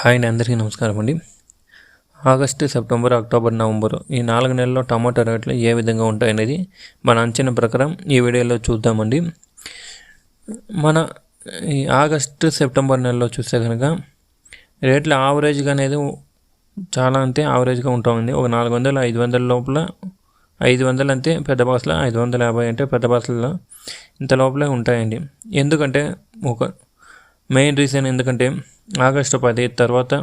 Hi అండి అందరికీ నమస్కారం అండి. ఆగస్టు సెప్టెంబర్ అక్టోబర్ నవంబర్ ఈ నాలుగు నెలల్లో టమాటా రేట్లు ఏ విధంగా ఉంటాయనేది మన అంచనా ప్రకారం ఈ వీడియోలో చూద్దామండి. మన ఈ ఆగస్టు సెప్టెంబర్ నెలలో చూస్తే కనుక రేట్లు ఆవరేజ్గా అనేది చాలా అంతే ఆవరేజ్గా ఉంటామండి. ఒక నాలుగు వందలు ఐదు వందల లోపల ఐదు వందలు అంతే పెద్ద బాసల ఐదు వందల యాభై అంటే పెద్ద బాసలలో ఇంత లోపలే ఉంటాయండి. ఎందుకంటే ఒక మెయిన్ రీజన్ ఎందుకంటే ఆగస్టు పది తర్వాత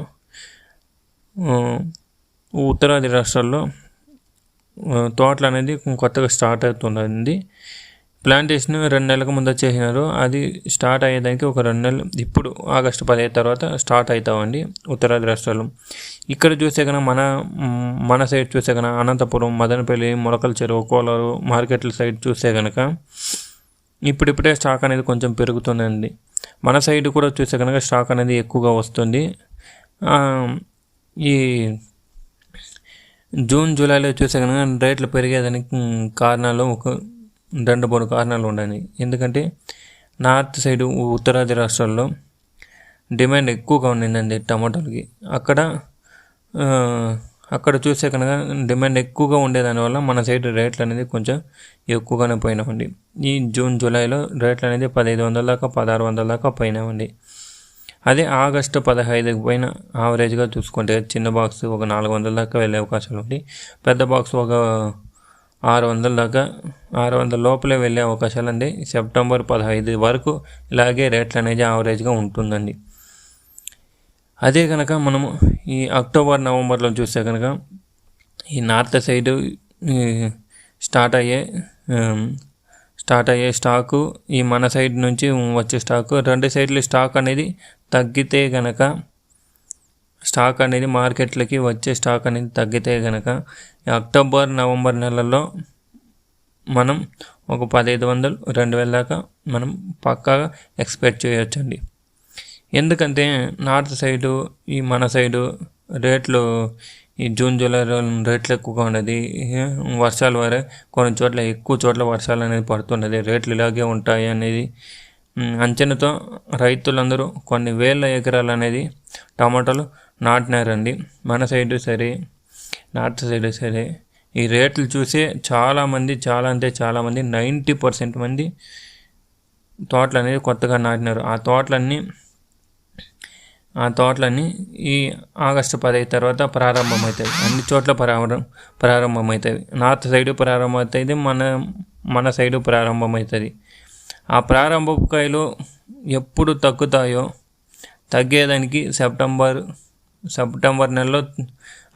ఉత్తరాది రాష్ట్రాల్లో తోటలు అనేది కొత్తగా స్టార్ట్ అవుతుంది ప్లాంటేషన్ రెండు నెలలకు ముందు చేసినారు. అది స్టార్ట్ అయ్యేదానికి ఒక రెండు నెలలు ఇప్పుడు ఆగస్టు పదిహేను తర్వాత స్టార్ట్ అవుతామండి ఉత్తరాది రాష్ట్రాలు ఇక్కడ చూసే కనుక మన మన సైడ్ చూసే కనుక అనంతపురం మదనపల్లి మొలకల చెరువు కోలారు మార్కెట్ల సైడ్ చూస్తే కనుక ఇప్పుడిప్పుడే స్టాక్ అనేది కొంచెం పెరుగుతుందండి. మన సైడ్ కూడా చూస్తే కనుక స్టాక్ అనేది ఎక్కువగా వస్తుంది. ఈ జూన్ జూలైలో చూసే కనుక రేట్లు పెరిగేదానికి కారణాలు ఒక రెండు మూడు కారణాలు ఉన్నాయి. ఎందుకంటే నార్త్ సైడ్ ఉత్తరాది రాష్ట్రాల్లో డిమాండ్ ఎక్కువగా ఉండిందండి టమాటోలకి. అక్కడ అక్కడ చూస్తే కనుక డిమాండ్ ఎక్కువగా ఉండేదానివల్ల మన సైడ్ రేట్లు అనేది కొంచెం ఎక్కువగానే పోయినామండి. ఈ జూన్ జూలైలో రేట్లు అనేది పదహైదు వందల దాకా పదహారు వందల దాకా పోయినామండి. అదే ఆగస్టు పదహైదుకి పైన ఆవరేజ్గా చూసుకుంటే చిన్న బాక్స్ ఒక నాలుగు వందల దాకా వెళ్ళే అవకాశాలు ఉంది. పెద్ద బాక్స్ ఒక ఆరు వందల దాకా ఆరు వందల లోపలే వెళ్ళే అవకాశాలు అండి సెప్టెంబర్ పదహైదు వరకు ఇలాగే రేట్లు అనేది ఆవరేజ్గా ఉంటుందండి. అదే కనుక మనము ఈ అక్టోబర్ నవంబర్లో చూస్తే కనుక ఈ నార్త్ సైడ్ స్టార్ట్ అయ్యే స్టార్ట్ అయ్యే స్టాకు ఈ మన సైడ్ నుంచి వచ్చే స్టాకు రెండు సైడ్లు స్టాక్ అనేది తగ్గితే కనుక స్టాక్ అనేది మార్కెట్లకి వచ్చే స్టాక్ అనేది తగ్గితే కనుక అక్టోబర్ నవంబర్ నెలలో మనం ఒక పదహైదు వందలు రెండు వేల దాకా మనం పక్కాగా ఎక్స్పెక్ట్ చేయొచ్చండి. ఎందుకంటే నార్త్ సైడు ఈ మన సైడు రేట్లు ఈ జూన్ జూలై రేట్లు ఎక్కువగా ఉన్నది వర్షాలు వరే కొన్ని చోట్ల ఎక్కువ చోట్ల వర్షాలు అనేది పడుతున్నది. రేట్లు ఇలాగే ఉంటాయి అనేది అంచనాతో రైతులందరూ కొన్ని వేల ఎకరాలు అనేది టమాటాలు నాటినారండి. మన సైడు సరే నార్త్ సైడ్ సరే ఈ రేట్లు చూసే చాలామంది చాలా అంటే చాలామంది నైంటీ పర్సెంట్ మంది తోటలు అనేది కొత్తగా నాటినారు. ఆ తోటలన్నీ ఆ తోటలన్నీ ఈ ఆగస్టు పదహైదు తర్వాత ప్రారంభమవుతాయి. అన్ని చోట్ల ప్రారంభం ప్రారంభమవుతుంది నార్త్ సైడ్ ప్రారంభమవుతుంది మన మన సైడు ప్రారంభమవుతుంది ఆ ప్రారంభపు కాయలు ఎప్పుడు తగ్గుతాయో తగ్గేదానికి సెప్టెంబర్ సెప్టెంబర్ నెలలో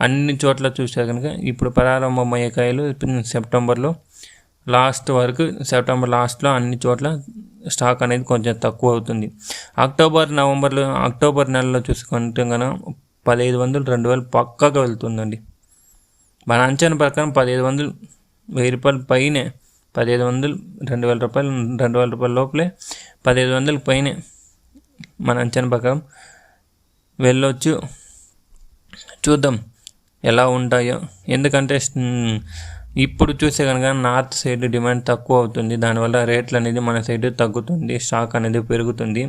అన్ని చోట్ల చూసే కనుక ఇప్పుడు ప్రారంభమయ్యే కాయలు సెప్టెంబర్లో లాస్ట్ వరకు సెప్టెంబర్ లాస్ట్లో అన్ని చోట్ల స్టాక్ అనేది కొంచెం తక్కువ అవుతుంది. అక్టోబర్ నవంబర్లో అక్టోబర్ నెలలో చూసుకుంటే కనుక పదిహేదు వందలు రెండు వేలు పక్కగా వెళ్తుందండి. మన అంచనా ప్రకారం పదిహేదు వందలు వెయ్యి రూపాయల పైనే పదిహేదు వందలు రెండు వేల రూపాయలు రెండు వేల రూపాయల లోపలే పదిహేదు వందల పైనే మన అంచనా ప్రకారం వెళ్ళొచ్చు. చూద్దాం ఎలా ఉంటాయో. ఎందుకంటే ఇప్పుడు చూస్తే కనుక నార్త్ సైడ్ డిమాండ్ తక్కువ అవుతుంది. దానివల్ల రేట్లు అనేది మన సైడ్ తగ్గుతుంది. స్టాక్ అనేది పెరుగుతుంది.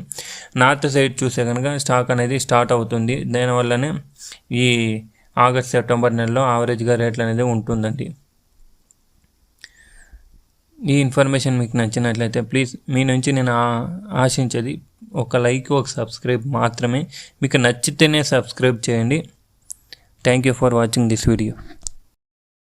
నార్త్ సైడ్ చూస్తే కనుక స్టాక్ అనేది స్టార్ట్ అవుతుంది. దానివల్లనే ఈ ఆగస్ట్ సెప్టెంబర్ నెలలో ఆవరేజ్గా రేట్లు అనేది ఉంటుందండి. ఈ ఇన్ఫర్మేషన్ మీకు నచ్చినట్లయితే ప్లీజ్ మీ నుంచి నేను ఆశించేది ఒక లైక్ ఒక సబ్స్క్రైబ్ మాత్రమే. మీకు నచ్చితేనే సబ్స్క్రైబ్ చేయండి. Thank you for watching this video.